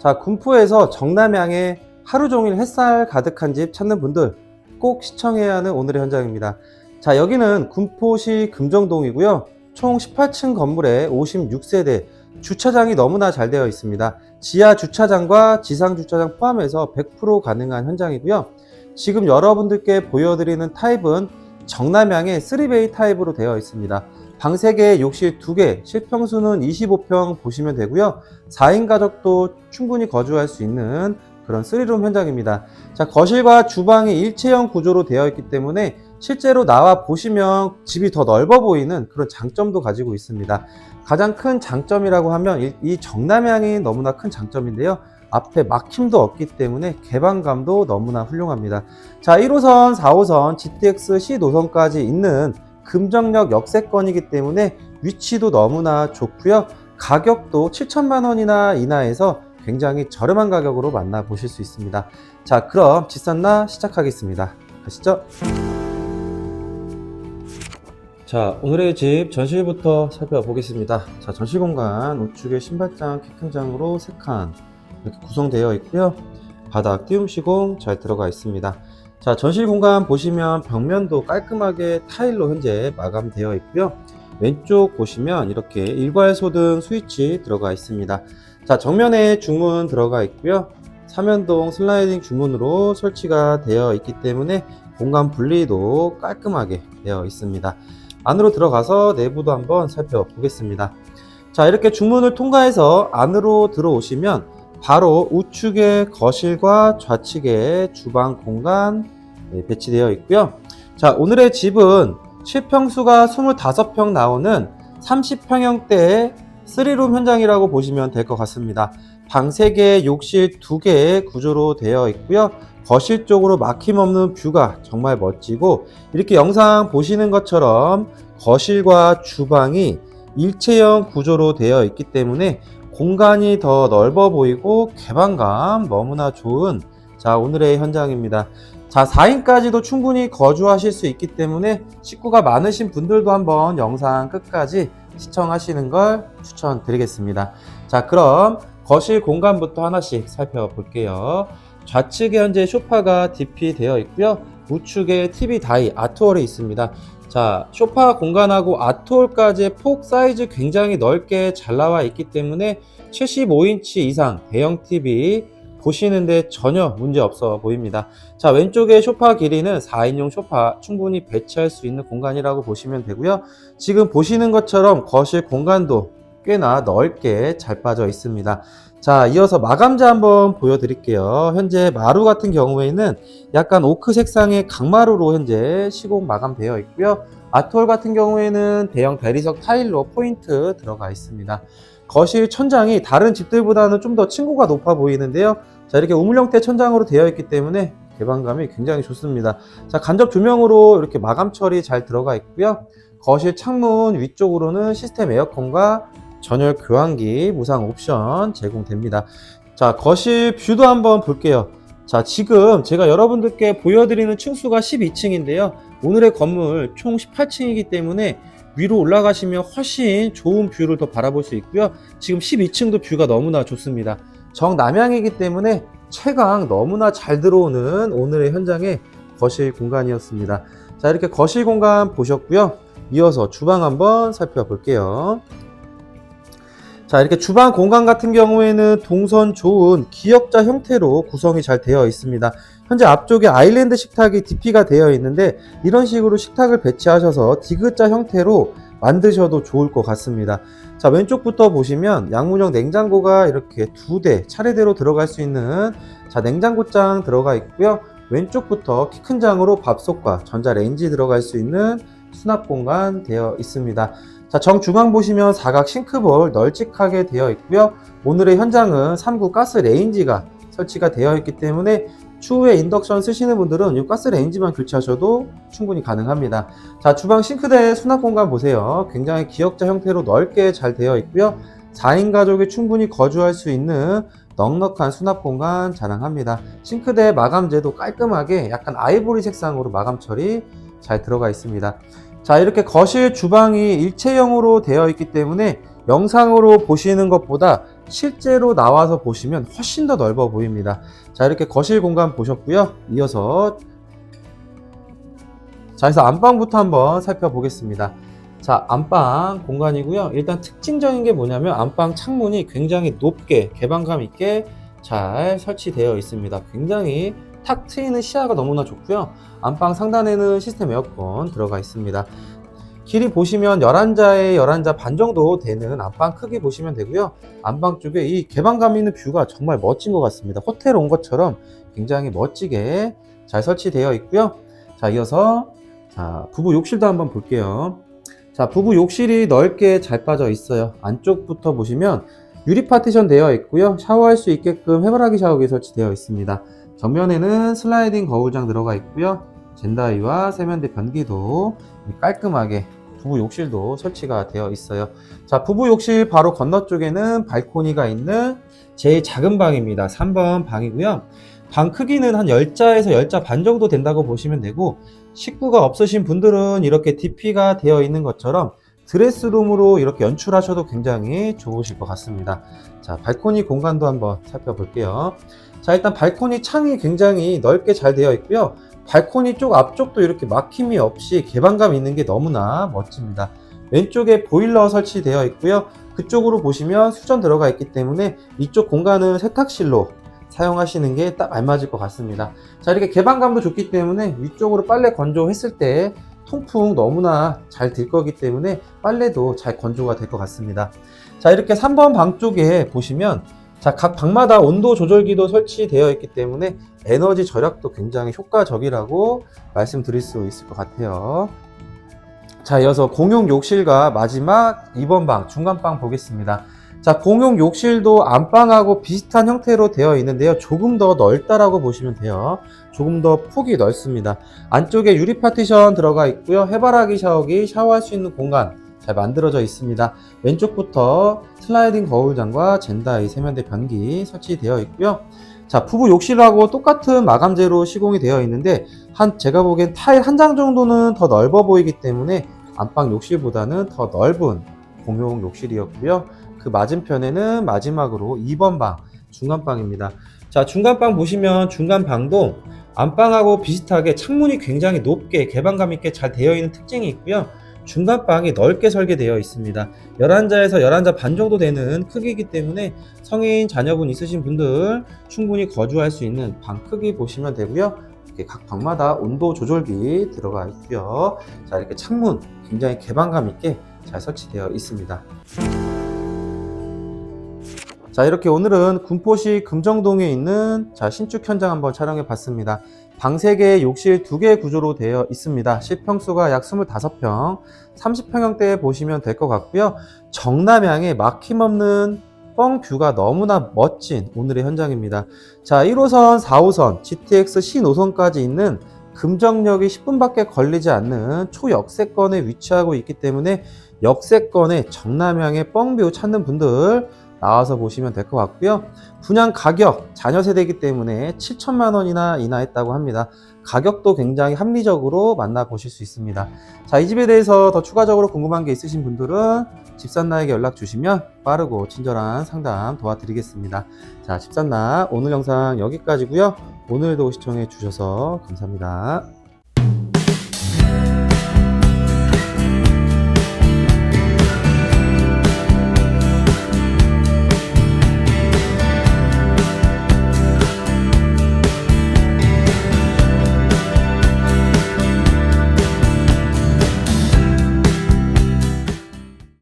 자, 군포에서 정남향에 하루 종일 햇살 가득한 집 찾는 분들 꼭 시청해야 하는 오늘의 현장입니다. 자, 여기는 군포시 금정동이고요. 총 18층 건물에 56세대 주차장이 너무나 잘 되어 있습니다. 지하 주차장과 지상 주차장 포함해서 100% 가능한 현장이고요. 지금 여러분들께 보여드리는 타입은 정남향의 3베이 타입으로 되어 있습니다. 방 3개, 욕실 2개, 실평수는 25평 보시면 되고요. 4인 가족도 충분히 거주할 수 있는 그런 3룸 현장입니다. 자, 거실과 주방이 일체형 구조로 되어 있기 때문에 실제로 나와 보시면 집이 더 넓어 보이는 그런 장점도 가지고 있습니다. 가장 큰 장점이라고 하면 이- 이 정남향이 너무나 큰 장점인데요. 앞에 막힘도 없기 때문에 개방감도 너무나 훌륭합니다. 자, 1호선, 4호선, GTX C 노선까지 있는 금정역 역세권이기 때문에 위치도 너무나 좋고요. 가격도 7천만 원이나 이나에서 굉장히 저렴한 가격으로 만나보실 수 있습니다. 자, 그럼 지산나 시작하겠습니다. 가시죠. 자, 오늘의 집 전실부터 살펴보겠습니다. 자, 전실 공간 우측에 신발장, 키큰장으로 3칸 이렇게 구성되어 있고요. 바닥 띄움 시공 잘 들어가 있습니다. 자, 전실 공간 보시면 벽면도 깔끔하게 타일로 현재 마감되어 있고요. 왼쪽 보시면 이렇게 일괄 소등 스위치 들어가 있습니다. 자, 정면에 중문 들어가 있고요. 사면동 슬라이딩 주문으로 설치가 되어 있기 때문에 공간 분리도 깔끔하게 되어 있습니다. 안으로 들어가서 내부도 한번 살펴보겠습니다. 자, 이렇게 중문을 통과해서 안으로 들어오시면 바로 우측에 거실과 좌측에 주방 공간 네, 배치되어 있고요. 자, 오늘의 집은 실평수가 25평 나오는 30평형대의 3룸 현장이라고 보시면 될 것 같습니다. 방 3개, 욕실 2개의 구조로 되어 있고요. 거실 쪽으로 막힘없는 뷰가 정말 멋지고 이렇게 영상 보시는 것처럼 거실과 주방이 일체형 구조로 되어 있기 때문에 공간이 더 넓어 보이고 개방감 너무나 좋은 자 오늘의 현장입니다. 자 4인까지도 충분히 거주하실 수 있기 때문에 식구가 많으신 분들도 한번 영상 끝까지 시청하시는 걸 추천드리겠습니다. 자 그럼 거실 공간부터 하나씩 살펴볼게요. 좌측에 현재 소파가 DP 되어 있고요. 우측에 TV 다이 아트월이 있습니다. 자, 소파 공간하고 아트홀까지의 폭 사이즈 굉장히 넓게 잘 나와 있기 때문에 75인치 이상 대형 TV 보시는데 전혀 문제 없어 보입니다. 자, 왼쪽에 소파 길이는 4인용 소파 충분히 배치할 수 있는 공간이라고 보시면 되고요. 지금 보시는 것처럼 거실 공간도 꽤나 넓게 잘 빠져 있습니다. 자, 이어서 마감재 한번 보여드릴게요. 현재 마루 같은 경우에는 약간 오크 색상의 강마루로 현재 시공 마감되어 있고요. 아톨 같은 경우에는 대형 대리석 타일로 포인트 들어가 있습니다. 거실 천장이 다른 집들보다는 좀 더 층고가 높아 보이는데요. 자, 이렇게 우물 형태 천장으로 되어 있기 때문에 개방감이 굉장히 좋습니다. 자, 간접 조명으로 이렇게 마감 처리 잘 들어가 있고요. 거실 창문 위쪽으로는 시스템 에어컨과 전열 교환기 무상 옵션 제공됩니다. 자, 거실 뷰도 한번 볼게요. 자, 지금 제가 여러분들께 보여드리는 층수가 12층인데요. 오늘의 건물 총 18층이기 때문에 위로 올라가시면 훨씬 좋은 뷰를 더 바라볼 수 있고요. 지금 12층도 뷰가 너무나 좋습니다. 정남향이기 때문에 채광 너무나 잘 들어오는 오늘의 현장의 거실 공간이었습니다. 자, 이렇게 거실 공간 보셨고요. 이어서 주방 한번 살펴볼게요. 자, 이렇게 주방 공간 같은 경우에는 동선 좋은 기역자 형태로 구성이 잘 되어 있습니다. 현재 앞쪽에 아일랜드 식탁이 DP가 되어 있는데 이런 식으로 식탁을 배치하셔서 디귿자 형태로 만드셔도 좋을 것 같습니다. 자, 왼쪽부터 보시면 양문형 냉장고가 이렇게 두 대 차례대로 들어갈 수 있는 자, 냉장고장 들어가 있고요. 왼쪽부터 키 큰 장으로 밥솥과 전자레인지 들어갈 수 있는 수납 공간 되어 있습니다. 자, 정중앙 보시면 사각 싱크볼 널찍하게 되어 있고요. 오늘의 현장은 3구 가스 레인지가 설치가 되어 있기 때문에 추후에 인덕션 쓰시는 분들은 이 가스 레인지만 교체하셔도 충분히 가능합니다. 자, 주방 싱크대 수납 공간 보세요. 굉장히 기역자 형태로 넓게 잘 되어 있고요. 4인 가족이 충분히 거주할 수 있는 넉넉한 수납 공간 자랑합니다. 싱크대 마감재도 깔끔하게 약간 아이보리 색상으로 마감 처리 잘 들어가 있습니다. 자, 이렇게 거실 주방이 일체형으로 되어 있기 때문에 영상으로 보시는 것보다 실제로 나와서 보시면 훨씬 더 넓어 보입니다. 자, 이렇게 거실 공간 보셨고요. 이어서 자, 그래서 안방부터 한번 살펴보겠습니다. 자, 안방 공간이고요. 일단 특징적인 게 뭐냐면 안방 창문이 굉장히 높게 개방감 있게 잘 설치되어 있습니다. 굉장히 탁 트이는 시야가 너무나 좋고요. 안방 상단에는 시스템 에어컨 들어가 있습니다. 길이 보시면 11자에 11자 반 정도 되는 안방 크기 보시면 되고요. 안방 쪽에 이 개방감 있는 뷰가 정말 멋진 것 같습니다. 호텔 온 것처럼 굉장히 멋지게 잘 설치되어 있고요. 자, 이어서 자, 부부 욕실도 한번 볼게요. 자, 부부 욕실이 넓게 잘 빠져 있어요. 안쪽부터 보시면 유리 파티션 되어 있고요. 샤워할 수 있게끔 해바라기 샤워기 설치되어 있습니다. 정면에는 슬라이딩 거울장 들어가 있고요. 젠다이와 세면대 변기도 깔끔하게 부부 욕실도 설치가 되어 있어요. 자, 부부 욕실 바로 건너쪽에는 발코니가 있는 제일 작은 방입니다. 3번 방이고요. 방 크기는 한 10자에서 10자 반 정도 된다고 보시면 되고 식구가 없으신 분들은 이렇게 DP가 되어 있는 것처럼 드레스룸으로 이렇게 연출하셔도 굉장히 좋으실 것 같습니다. 자, 발코니 공간도 한번 살펴볼게요. 자, 일단 발코니 창이 굉장히 넓게 잘 되어 있고요. 발코니 쪽 앞쪽도 이렇게 막힘이 없이 개방감 있는 게 너무나 멋집니다. 왼쪽에 보일러 설치되어 있고요. 그쪽으로 보시면 수전 들어가 있기 때문에 이쪽 공간은 세탁실로 사용하시는 게 딱 알맞을 것 같습니다. 자, 이렇게 개방감도 좋기 때문에 위쪽으로 빨래 건조했을 때 통풍 너무나 잘될 거기 때문에 빨래도 잘 건조가 될 것 같습니다. 자, 이렇게 3번 방 쪽에 보시면 자, 각 방마다 온도 조절기도 설치되어 있기 때문에 에너지 절약도 굉장히 효과적이라고 말씀드릴 수 있을 것 같아요. 자, 이어서 공용 욕실과 마지막 2번 방, 중간방 보겠습니다. 자, 공용 욕실도 안방하고 비슷한 형태로 되어 있는데요. 조금 더 넓다라고 보시면 돼요. 조금 더 폭이 넓습니다. 안쪽에 유리 파티션 들어가 있고요. 해바라기 샤워기, 샤워할 수 있는 공간 잘 만들어져 있습니다. 왼쪽부터 슬라이딩 거울장과 젠다이 세면대 변기 설치되어 있고요. 자, 부부 욕실하고 똑같은 마감재로 시공이 되어 있는데 한 제가 보기엔 타일 한 장 정도는 더 넓어 보이기 때문에 안방 욕실보다는 더 넓은 공용 욕실이었고요. 그 맞은편에는 마지막으로 2번 방, 중간방입니다. 자, 중간방 보시면 중간방도 안방하고 비슷하게 창문이 굉장히 높게 개방감 있게 잘 되어 있는 특징이 있고요. 중간 방이 넓게 설계되어 있습니다. 11자에서 11자 반 정도 되는 크기이기 때문에 성인 자녀분 있으신 분들 충분히 거주할 수 있는 방 크기 보시면 되고요. 이렇게 각 방마다 온도 조절기 들어가 있고요. 자, 이렇게 창문 굉장히 개방감 있게 잘 설치되어 있습니다. 자 이렇게 오늘은 군포시 금정동에 있는 자 신축 현장 한번 촬영해 봤습니다. 방 3개, 욕실 2개 구조로 되어 있습니다. 실평수가 약 25평, 30평형대 보시면 될 것 같고요. 정남향에 막힘없는 뻥 뷰가 너무나 멋진 오늘의 현장입니다. 자 1호선, 4호선, GTX 신호선까지 있는 금정역이 10분밖에 걸리지 않는 초역세권에 위치하고 있기 때문에 역세권의 정남향의 뻥뷰 찾는 분들 나와서 보시면 될 것 같고요. 분양 가격 자녀 세대이기 때문에 7천만 원이나 인하했다고 합니다. 가격도 굉장히 합리적으로 만나보실 수 있습니다. 자, 이 집에 대해서 더 추가적으로 궁금한 게 있으신 분들은 집산나에게 연락 주시면 빠르고 친절한 상담 도와드리겠습니다. 자, 집산나 오늘 영상 여기까지고요. 오늘도 시청해 주셔서 감사합니다.